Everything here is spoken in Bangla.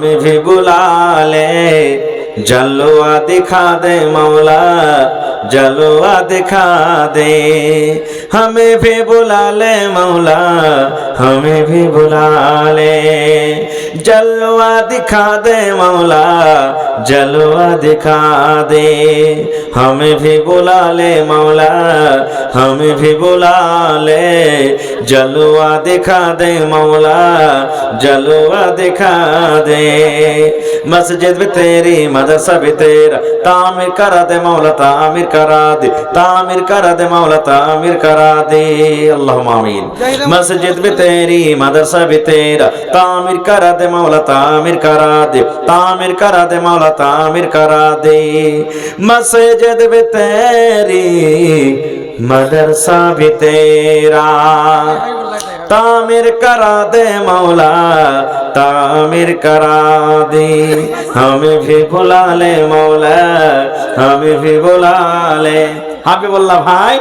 हमें भी बुला ले। जलवा दिखा दे मौला, जलवा दिखा दे। हमें भी बुला ले मौला, हमें भी बुला ले। जलवा दिखा दे मौला, जलवा दिखा दे। हमें भी बुला ले मौला, हमें भी बुला ले। जलवा दिखा दे मौला जलवा दिखा दे मस्जिद भी तेरी मदरसा भी तेरा तामिर करा दे मौला तामिर करा दे तामिर करा दे मौला तामिर करा दे अल्लाह आमीन मस्जिद भी तेरी मदरसा भी तेरा तामिर करा दे मौला तामिर करा दे तामिर करा दे मौला तामिर करा दे मस्जिद भी तेरी मदरसा भी तेरा তামির করা দে মৌলা তামির করা দে আমি ভি বোলালে মৌলা আমি ভি বোলালে হাবি বললা ভাই